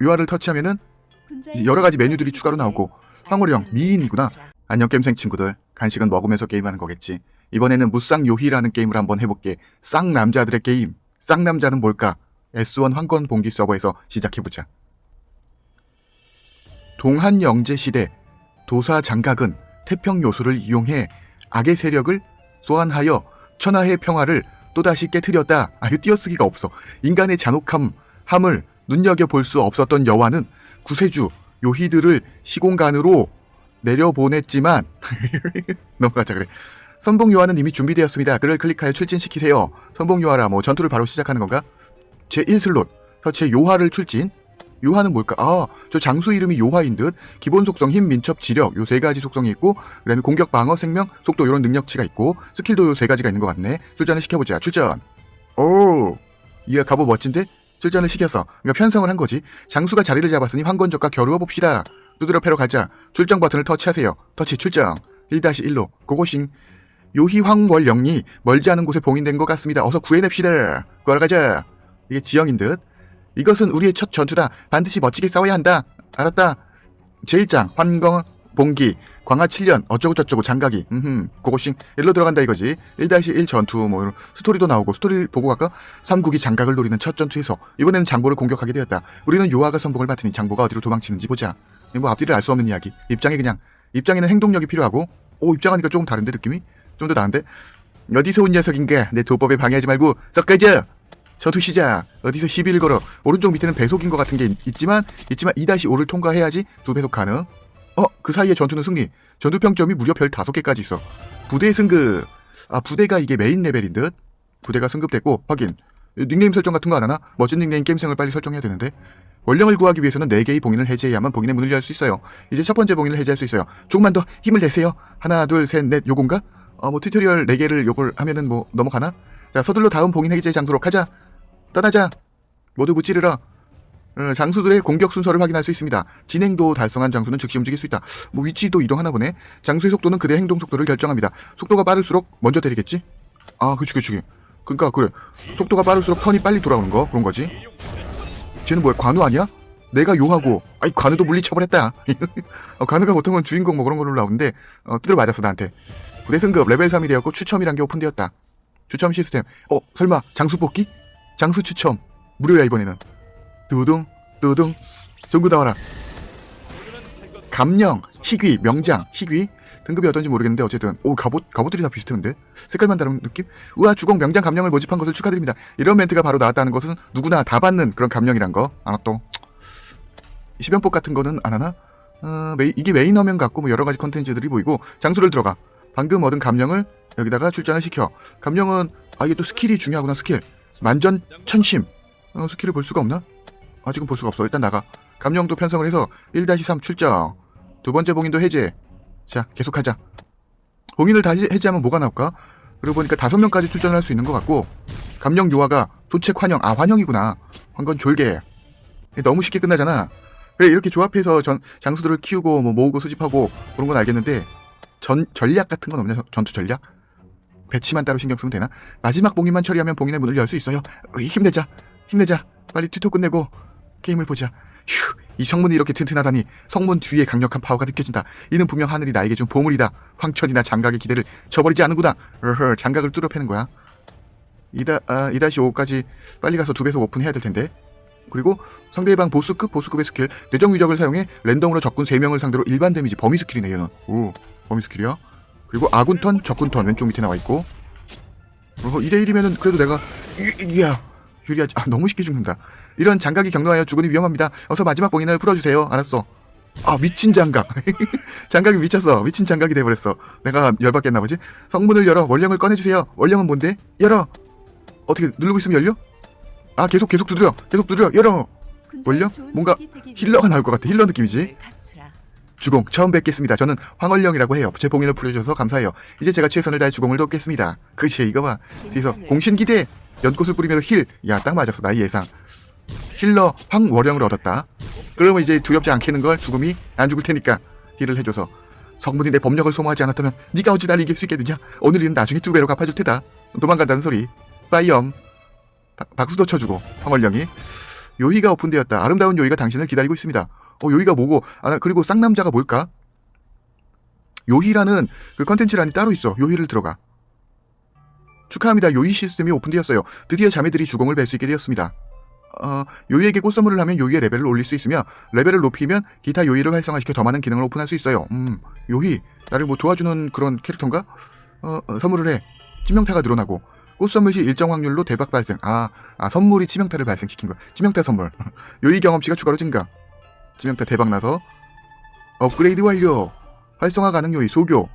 유아를 터치하면은 여러 가지 메뉴들이 추가로 나오고 황홀형 미인이구나. 안녕 게임생 친구들 간식은 먹으면서 게임하는 거겠지. 이번에는 무쌍 요희라는 게임을 한번 해볼게. 쌍 남자들의 게임. 쌍 남자는 뭘까? S1 황건 봉기 서버에서 시작해보자. 동한 영제 시대 도사 장각은 태평 요소를 이용해 악의 세력을 소환하여 천하의 평화를 또다시 깨뜨렸다. 아유 띄어쓰기가 없어. 인간의 잔혹함, 함을 눈여겨 볼 수 없었던 여와는 구세주 요희들을 시공간으로 내려보냈지만 넘어가자 그래. 선봉 요하는 이미 준비되었습니다. 그를 클릭하여 출진시키세요. 선봉 요하라 뭐 전투를 바로 시작하는 건가? 제 1슬롯 서체 요하를 출진. 요하는 뭘까? 아, 저 장수 이름이 요하인 듯. 기본 속성 힘, 민첩, 지력 요 세 가지 속성이 있고 그다음에 공격, 방어, 생명, 속도 이런 능력치가 있고 스킬도 요 세 가지가 있는 것 같네. 출전을 시켜보자. 출전. 오, 이야 갑오 멋진데? 출전을 시켰어. 그러니까 편성을 한 거지. 장수가 자리를 잡았으니 황건적과 겨루어 봅시다. 두드려 패러 가자. 출정 버튼을 터치하세요. 터치 출정. 1-1로 고고싱. 요희 황월영리 멀지 않은 곳에 봉인된 것 같습니다. 어서 구해냅시다. 구하러 가자. 이게 지형인 듯. 이것은 우리의 첫 전투다. 반드시 멋지게 싸워야 한다. 알았다. 제1장 환경 봉기 광하 7년 어쩌고 저쩌고 장가기 음흠 고고싱 일로 들어간다 이거지. 1-1 전투 뭐 이런 스토리도 나오고 스토리 보고 갈까? 삼국이 장각을 노리는 첫 전투에서 이번에는 장보를 공격하게 되었다. 우리는 요하가 선봉을 맡으니 장보가 어디로 도망치는지 보자. 뭐 앞뒤를 알 수 없는 이야기. 입장에 그냥 입장에는 행동력이 필요하고 오 입장하니까 조금 다른데 느낌이? 좀 더 나은데? 어디서 온 녀석인가 내 도법에 방해하지 말고 썩 꺼져 전투 시작! 어디서 시비를 걸어? 오른쪽 밑에는 배속인 것 같은 게 있- 있지만 있지만 2-5를 통과해야지 두 배속 가능 어 그 사이에 전투는 승리. 전투 평점이 무려 별 다섯 개까지 있어. 부대 승급. 아 부대가 이게 메인 레벨인 듯? 부대가 승급됐고 확인. 닉네임 설정 같은 거 안 하나? 멋진 닉네임 게임성을 빨리 설정해야 되는데. 원령을 구하기 위해서는 4개의 봉인을 해제해야만 봉인의 문을 열 수 있어요. 이제 첫 번째 봉인을 해제할 수 있어요. 조금만 더 힘을 내세요. 하나 둘 셋 넷 요건가? 어 뭐 튜토리얼 4개를 요걸 하면은 뭐 넘어가나? 자 서둘러 다음 봉인 해제 장소로 가자. 떠나자. 모두 무찌르러 어, 장수들의 공격 순서를 확인할 수 있습니다. 진행도 달성한 장수는 즉시 움직일 수 있다. 뭐 위치도 이동하나 보네. 장수의 속도는 그대의 행동 속도를 결정합니다. 속도가 빠를수록 먼저 때리겠지? 아, 그치, 그치. 그러니까 그래. 속도가 빠를수록 턴이 빨리 돌아오는 거 그런 거지. 쟤는 뭐야? 관우 아니야? 내가 요하고 아이 관우도 물리쳐버렸다. 어, 관우가 보통은 주인공 뭐 그런 걸로 나오는데 어, 두드려 맞았어 나한테. 부대 승급 레벨 3이 되었고 추첨이란 게 오픈되었다. 추첨 시스템. 어 설마 장수 뽑기? 장수 추첨 무료야 이번에는. 두둥 두둥. 전구 나와라. 감령 희귀 명장 희귀. 등급이 어떤지 모르겠는데 어쨌든. 오 갑옷 갑옷들이 다 비슷해 근데? 색깔만 다른 느낌? 우와 주공 명장 감령을 모집한 것을 축하드립니다. 이런 멘트가 바로 나왔다는 것은 누구나 다 받는 그런 감령이란 거. 알았또 시변법 같은 거는 안 하나? 어, 메이, 이게 메인 화면 같고 뭐 여러 가지 컨텐츠들이 보이고 장수를 들어가. 방금 얻은 감령을 여기다가 출전을 시켜. 감령은 아 이게 또 스킬이 중요하구나 스킬. 만전 천심. 어, 스킬을 볼 수가 없나 아직은 볼 수가 없어. 일단 나가. 감령도 편성을 해서 1-3 출정. 두 번째 봉인도 해제. 자, 계속하자. 봉인을 다시 해제하면 뭐가 나올까? 그러고 보니까 다섯 명까지 출전을 할 수 있는 것 같고 감령 요하가 도책 환영. 아, 환영이구나. 황건 졸개. 너무 쉽게 끝나잖아. 그래, 이렇게 조합해서 전, 장수들을 키우고 뭐 모으고 수집하고 그런 건 알겠는데 전 전략 같은 건 없냐? 전투 전략? 배치만 따로 신경 쓰면 되나? 마지막 봉인만 처리하면 봉인의 문을 열 수 있어요. 으이, 힘내자. 힘내자. 빨리 튜토 끝내고 게임을 보자. 휴, 이 성문이 이렇게 튼튼하다니 성문 뒤에 강력한 파워가 느껴진다. 이는 분명 하늘이 나에게 준 보물이다. 황천이나 장각의 기대를 저버리지 않는구나. 어허, 장각을 뚫어 패는 거야. 이다 아, 이다시 5까지 빨리 가서 두 배속 오픈해야 될 텐데. 그리고 상대방 보스급 보스급의 스킬 뇌정 위적을 사용해 랜덤으로 적군 3명을 상대로 일반 데미지 범위 스킬이네 얘는. 오, 범위 스킬이야. 그리고 아군 턴, 적군 턴 왼쪽 밑에 나와 있고. 어, 2대 1이면은 그래도 내가 이, 이야 유리하지. 아, 너무 쉽게 죽는다. 이런 장각이 경로하여 죽으니 위험합니다. 어서 마지막 봉인을 풀어주세요. 알았어. 아 미친 장각. 장각이 미쳤어. 미친 장각이 돼버렸어. 내가 열받겠나 보지. 성문을 열어. 원령을 꺼내주세요. 원령은 뭔데? 열어. 어떻게 누르고 있으면 열려? 아 계속 계속 두드려. 계속 두드려. 열어. 원려? 뭔가 힐러가 나올 것 같아. 힐러 느낌이지. 주공 처음 뵙겠습니다. 저는 황월령이라고 해요. 제 봉인을 풀어주셔서 감사해요. 이제 제가 최선을 다해 주공을 돕겠습니다. 그렇지 이거 봐. 뒤에서 공신 기대 연꽃을 뿌리면서 힐. 야 딱 맞았어 나의 예상. 힐러 황월령을 얻었다. 그러면 이제 두렵지 않겠는 걸 죽음이 안 죽을 테니까 힐을 해줘서 성문이 내 법력을 소모하지 않았다면 네가 어찌 날 이길 수 있겠느냐? 오늘은 나중에 두 배로 갚아줄 테다. 도망간다는 소리. 빠이엄. 박- 박수도 쳐주고 황월령이 요희가 오픈되었다. 아름다운 요희가 당신을 기다리고 있습니다. 어, 요희가 뭐고? 아, 그리고 쌍남자가 뭘까? 요희라는 그 컨텐츠란이 따로 있어. 요희를 들어가. 축하합니다. 요희 시스템이 오픈되었어요. 드디어 자매들이 주공을 뵐 수 있게 되었습니다. 어, 요이에게 꽃 선물을 하면 요이의 레벨을 올릴 수 있으며 레벨을 높이면 기타 요이를 활성화시켜 더 많은 기능을 오픈할 수 있어요. 음, 요이 나를 뭐 도와주는 그런 캐릭터인가? 어, 어, 선물을 해. 치명타가 늘어나고 꽃 선물 시 일정 확률로 대박 발생. 아, 아 선물이 치명타를 발생시킨 거야. 치명타 선물. 요이 경험치가 추가로 증가. 치명타 대박 나서 업그레이드 완료. 활성화 가능 요이 소교.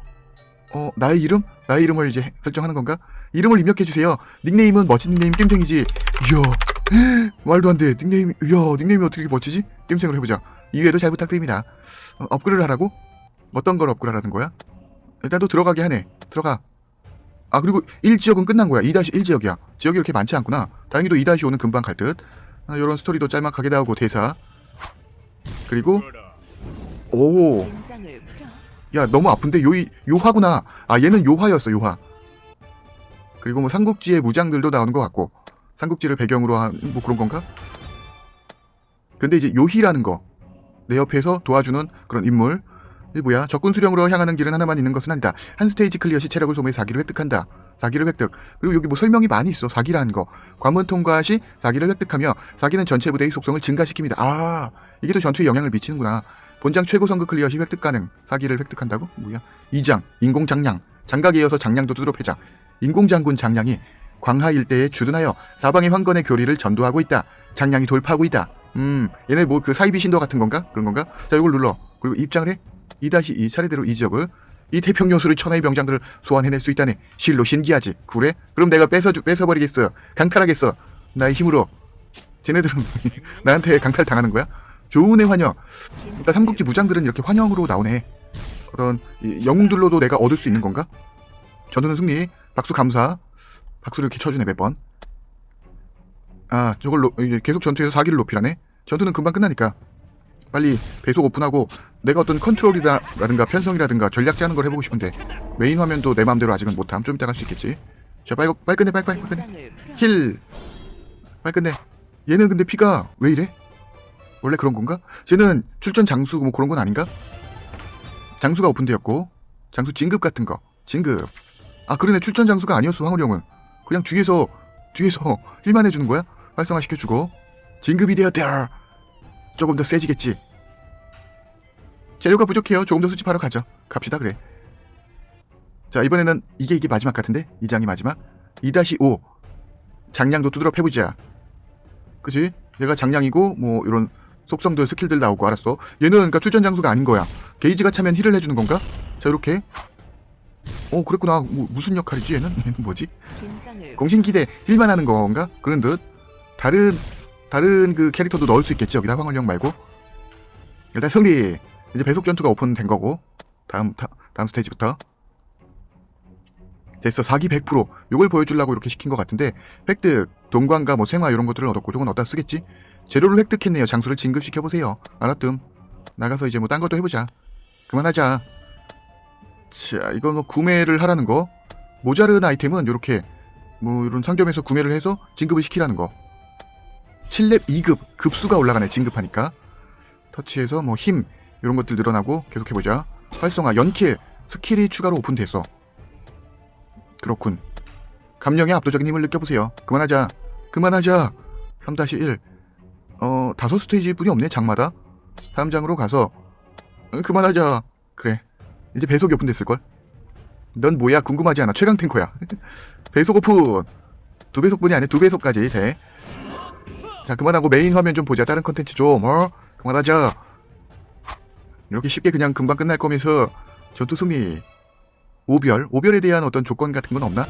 어, 나의 이름? 나의 이름을 이제 설정하는 건가? 이름을 입력해 주세요. 닉네임은 멋진 닉네임 겜탱이지. 이야, 말도 안 돼. 닉네임, 이야, 닉네임이 어떻게 멋지지? 겜생으로 해보자. 이외에도 잘 부탁드립니다. 어, 업그레이드 하라고? 어떤 걸 업그레이드 하라는 거야? 일단 또 들어가게 하네. 들어가. 아, 그리고 1지역은 끝난 거야. 2-1 지역이야. 지역이 이렇게 많지 않구나. 다행히도 2-5는 금방 갈 듯. 아, 이런 스토리도 짤막하게 나오고 대사. 그리고 오. 야 너무 아픈데 요이 요화구나. 아 얘는 요화였어 요화. 그리고 뭐 삼국지의 무장들도 나오는 것 같고 삼국지를 배경으로 한 뭐 그런 건가? 근데 이제 요희라는 거 내 옆에서 도와주는 그런 인물. 이 뭐야? 적군 수령으로 향하는 길은 하나만 있는 것은 아니다. 한 스테이지 클리어 시 체력을 소모해 사기를 획득한다. 사기를 획득. 그리고 여기 뭐 설명이 많이 있어. 사기라는 거. 관문 통과 시 사기를 획득하며 사기는 전체 부대의 속성을 증가시킵니다. 아, 이게 또 전투에 영향을 미치는구나. 본장 최고 성급 클리어 시 획득 가능. 사기를 획득한다고? 뭐야? 2장 인공 장량. 장각에 이어서 장량도 두드러 패자. 인공 장군 장량이 광하 일대에 주둔하여 사방의 황건의 교리를 전도하고 있다. 장량이 돌파하고 있다. 음, 얘네 뭐 그 사이비 신도 같은 건가? 그런 건가? 자, 이걸 눌러. 그리고 입장을 해. 2-2 차례대로 이 지역을 이 태평 요소를 천하의 병장들을 소환해낼 수 있다네. 실로 신기하지. 그래? 그럼 내가 뺏어주 뺏어버리겠어. 강탈하겠어. 나의 힘으로. 쟤네들은 나한테 강탈 당하는 거야? 좋은 애 환영. 일단 삼국지 무장들은 이렇게 환영으로 나오네. 어떤 이 영웅들로도 내가 얻을 수 있는 건가? 전투는 승리. 박수 감사. 박수를 이렇게 쳐주네 몇 번. 아 저걸 노, 이게 계속 전투에서 사기를 높이라네. 전투는 금방 끝나니까 빨리 배속 오픈하고 내가 어떤 컨트롤이라든가 편성이라든가 전략 짜는 걸 해보고 싶은데 메인 화면도 내 마음대로 아직은 못함. 좀 이따 갈 수 있겠지. 자 빨리 빨리 끝내 빨리 빨리 빨리 끝내. 힐 빨리 끝내. 얘는 근데 피가 왜 이래? 원래 그런 건가? 쟤는 출전 장수 뭐 그런 건 아닌가? 장수가 오픈되었고 장수 진급 같은 거 진급. 아 그러네 출전 장수가 아니었어 황우령은 그냥 뒤에서 뒤에서 힐만 해주는 거야? 활성화 시켜주고 진급이 되었다. 조금 더 세지겠지. 재료가 부족해요. 조금 더 수집하러 가죠. 갑시다 그래. 자 이번에는 이게 이게 마지막 같은데 이 장이 마지막 2-5 장량도 두드러 패보자. 그지? 얘가 장량이고 뭐 이런 속성들 스킬들 나오고 알았어. 얘는 그러니까 출전 장수가 아닌 거야. 게이지가 차면 힐을 해주는 건가? 자 이렇게. 어 그랬구나. 뭐, 무슨 역할이지 얘는? 얘는 뭐지? 공신기대 힐만 하는 건가? 그런 듯. 다른 다른 그 캐릭터도 넣을 수 있겠지 여기다 황홀령 말고. 일단 승리. 이제 배속 전투가 오픈된 거고. 다음 다, 다음 스테이지부터. 됐어. 사기 100%. 요걸 보여주려고 이렇게 시킨 것 같은데 획득, 동관과 뭐 생화 이런 것들을 얻었고 요건 어디다 쓰겠지? 재료를 획득했네요. 장수를 진급시켜 보세요. 알았뜸. 나가서 이제 뭐 딴 것도 해보자. 그만하자. 자, 이거 뭐 구매를 하라는 거. 모자른 아이템은 이렇게 뭐 이런 상점에서 구매를 해서 진급을 시키라는 거. 7렙 2급 급수가 올라가네 진급하니까. 터치해서 뭐 힘 이런 것들 늘어나고 계속해 보자. 활성화 연킬 스킬이 추가로 오픈됐어. 그렇군. 감령의 압도적인 힘을 느껴보세요. 그만하자. 그만하자. 3-1. 어, 다섯 스테이지일 뿐이 없네, 장마다. 다음 장으로 가서. 응, 그만하자. 그래. 이제 배속이 오픈됐을걸? 넌 뭐야? 궁금하지 않아. 최강 탱커야. 배속 오픈! 두 배속뿐이 아니라 두 배속까지 돼. 자, 그만하고 메인 화면 좀 보자. 다른 컨텐츠 좀, 어? 그만하자. 이렇게 쉽게 그냥 금방 끝날 거면서 전투 승리. 오별? 오별에 대한 어떤 조건 같은 건 없나?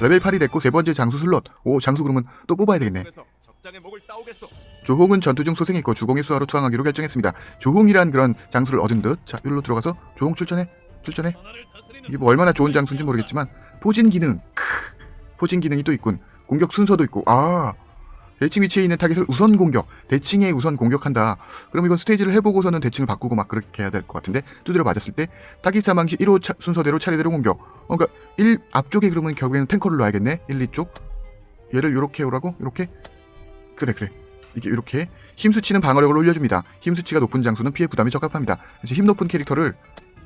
레벨 8이 됐고 세 번째 장수 슬롯. 오, 장수 그러면 또 뽑아야 되겠네. 조홍은 전투 중 소생했고 주공의 수하로 투항하기로 결정했습니다. 조홍이란 그런 장수를 얻은 듯. 자, 여기로 들어가서 조홍 출전해. 출전해. 이게 뭐 얼마나 좋은 장수인지 모르겠지만 포진 기능. 크, 포진 기능이 또 있군. 공격 순서도 있고. 아. 대칭 위치에 있는 타겟을 우선 공격. 대칭에 우선 공격한다. 그럼 이건 스테이지를 해보고서는 대칭을 바꾸고 막 그렇게 해야 될 것 같은데 두드려 맞았을 때 타깃 사망 시 1호 차- 순서대로 차례대로 공격. 어, 그러니까 1 앞쪽에 그러면 결국에는 탱커를 놔야겠네. 1, 2쪽. 얘를 요렇게 오라고? 요렇게? 그래 그래. 이게 이렇게 힘수치는 방어력을 올려줍니다. 힘수치가 높은 장수는 피해 부담이 적합합니다. 그래서 힘 높은 캐릭터를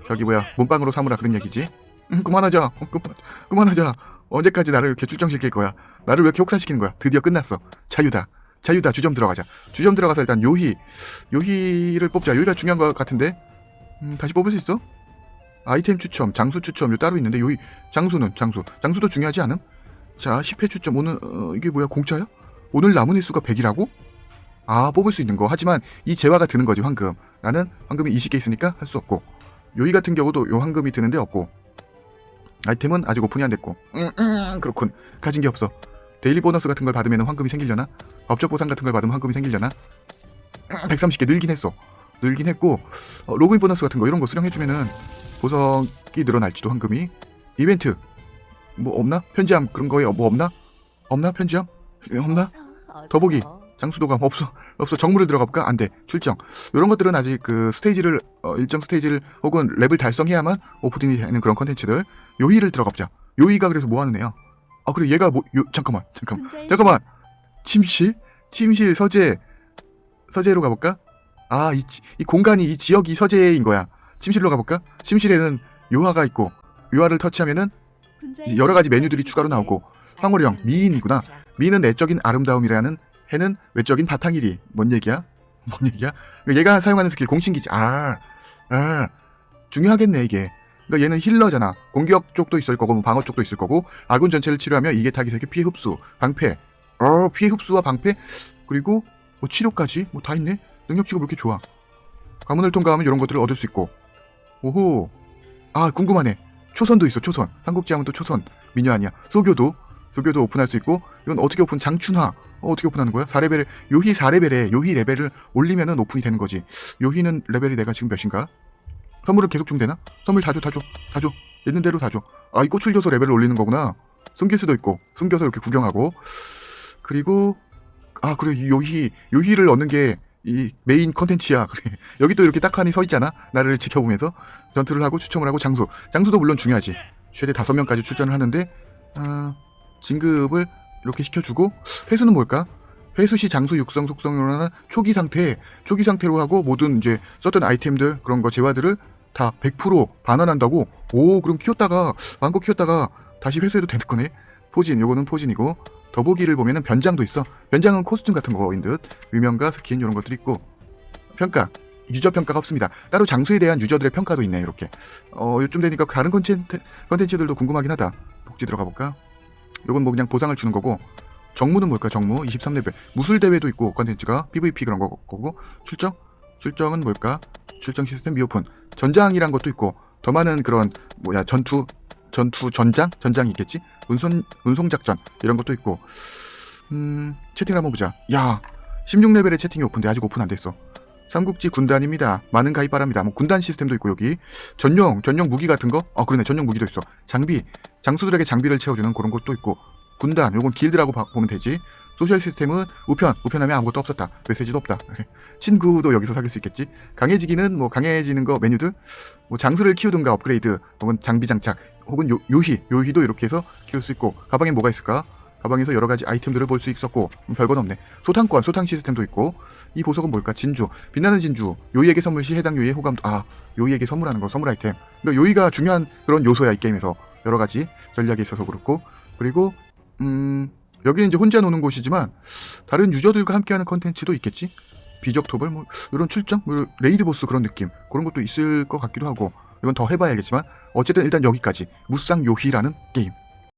저기 뭐야 몸빵으로 삼으라 그런 얘기지. 음, 그만하자. 어, 그만, 그만하자. 언제까지 나를 이렇게 출정시킬 거야? 나를 왜 이렇게 혹사시키는 거야? 드디어 끝났어. 자유다. 자유다. 주점 들어가자. 주점 들어가서 일단 요희, 요희를 뽑자. 요희가 중요한 것 같은데. 음, 다시 뽑을 수 있어? 아이템 추첨, 장수 추첨 요 따로 있는데 요희 장수는 장수. 장수도 중요하지 않음? 자, 10회 추첨 오늘 어, 이게 뭐야? 공짜야? 오늘 남은 횟수가 100이라고? 아, 뽑을 수 있는 거. 하지만 이 재화가 드는 거지, 황금. 나는 황금이 20개 있으니까 할 수 없고. 요이 같은 경우도 요 황금이 드는데 없고. 아이템은 아직 오픈이 안 됐고. 음, 음, 그렇군. 가진 게 없어. 데일리 보너스 같은 걸 받으면 황금이 생기려나? 업적 보상 같은 걸 받으면 황금이 생기려나? 음, 130개 늘긴 했어. 늘긴 했고 어, 로그인 보너스 같은 거 이런 거 수령해주면은 보석이 늘어날지도 황금이 이벤트 뭐 없나? 편지함 그런 거에 뭐 없나? 없나 편지함? 없나? 더보기. 장수도감 없어. 없어. 정물을 들어가 볼까? 안 돼. 출정. 이런 것들은 아직 그 스테이지를 어, 일정 스테이지를 혹은 랩을 달성해야만 오프닝이 되는 그런 컨텐츠들. 요이를 들어가 보자. 요이가 그래서 뭐 하는 애야? 아 그래. 얘가 뭐 요, 잠깐만. 잠깐만. 잠깐만. 침실? 침실 서재 서재로 가볼까? 아이 이 공간이 이 지역이 서재인 거야. 침실로 가볼까? 침실에는 요하가 있고 요하를 터치하면은 여러 가지 메뉴들이 추가로 나오고. 황홀령 미인이구나. 미는 내적인 아름다움이라는 해는 외적인 바탕이리. 뭔 얘기야? 뭔 얘기야? 그러니까 얘가 사용하는 스킬 공신기지. 아, 아, 중요하겠네 이게. 그러니까 얘는 힐러잖아. 공격 쪽도 있을 거고, 뭐 방어 쪽도 있을 거고, 아군 전체를 치료하며 이게 타깃에게 피해 흡수, 방패, 어, 피해 흡수와 방패, 그리고 뭐 치료까지 뭐 다 있네. 능력치가 왜 이렇게 좋아? 가문을 통과하면 이런 것들을 얻을 수 있고. 오호. 아 궁금하네. 초선도 있어. 초선. 삼국지 하면 또 초선. 미녀 아니야. 소교도. 소교도 오픈할 수 있고 이건 어떻게 오픈? 장춘화. 어, 어떻게 오픈하는 거야? 4레벨 요희 4레벨에 요희 레벨을 올리면은 오픈이 되는 거지. 요희는 레벨이 내가 지금 몇인가? 선물을 계속 주면 되나? 선물 다 줘, 다 줘, 다 줘. 있는 대로 다 줘. 아, 이 꽃을 줘서 레벨을 올리는 거구나. 숨길 수도 있고, 숨겨서 이렇게 구경하고. 그리고, 아, 그래, 이 요희, 요희를 얻는 게 이 메인 컨텐츠야. 그래. 여기 또 이렇게 딱하니 서 있잖아. 나를 지켜보면서 전투를 하고 추첨을 하고 장수. 장수도 물론 중요하지. 최대 다섯 명까지 출전을 하는데, 아, 진급을 이렇게 시켜주고 회수는 뭘까? 회수 시 장수 육성 속성으로는 초기 상태, 초기 상태로 하고 모든 이제 썼던 아이템들 그런 거 재화들을 다 100% 반환한다고. 오, 그럼 키웠다가 왕고 키웠다가 다시 회수해도 되는 거네. 포진, 요거는 포진이고 더보기를 보면은 변장도 있어. 변장은 코스튬 같은 거인 듯. 위명과 스킨 이런 것들이 있고 평가. 유저 평가가 없습니다. 따로 장수에 대한 유저들의 평가도 있네 이렇게. 어, 요즘 되니까 다른 컨텐츠, 컨텐츠들도 궁금하긴 하다. 복지 들어가 볼까? 요건 뭐 그냥 보상을 주는 거고 정무는 뭘까 정무? 23레벨 무술 대회도 있고 컨텐츠가 PVP 그런 거 거고. 출정? 출정은 뭘까? 출정 시스템 미오픈. 전장이란 것도 있고 더 많은 그런 뭐야 전투? 전투 전장? 전장이 있겠지? 운송 운송 작전 이런 것도 있고. 음 채팅을 한번 보자. 야 16레벨의 채팅이 오픈돼. 아직 오픈 안 됐어 삼국지 군단입니다. 많은 가입 바랍니다. 뭐 군단 시스템도 있고 여기 전용 전용 무기 같은 거. 아 그러네 전용 무기도 있어. 장비 장수들에게 장비를 채워주는 그런 것도 있고 군단 요건 길드라고 봐- 보면 되지. 소셜 시스템은 우편 우편하면 아무것도 없었다. 메시지도 없다. 친구도 여기서 사귈 수 있겠지. 강해지기는 뭐 강해지는 거 메뉴들 뭐 장수를 키우든가 업그레이드 혹은 장비 장착 혹은 요, 요희 요희도 이렇게 해서 키울 수 있고 가방에 뭐가 있을까? 가방에서 여러 가지 아이템들을 볼 수 있었고 음, 별건 없네. 소탕권 소탕 시스템도 있고. 이 보석은 뭘까? 진주. 빛나는 진주. 요이에게 선물 시 해당 요이의 호감도 아 요이에게 선물하는 거 선물 아이템. 그러니까 요이가 중요한 그런 요소야 이 게임에서. 여러 가지 전략이 있어서 그렇고. 그리고 음 여기는 이제 혼자 노는 곳이지만 다른 유저들과 함께하는 컨텐츠도 있겠지. 비적 토벌 뭐 이런 출정? 뭐 레이드 보스 그런 느낌. 그런 것도 있을 것 같기도 하고. 이건 더 해봐야겠지만 어쨌든 일단 여기까지. 무쌍 요희라는 게임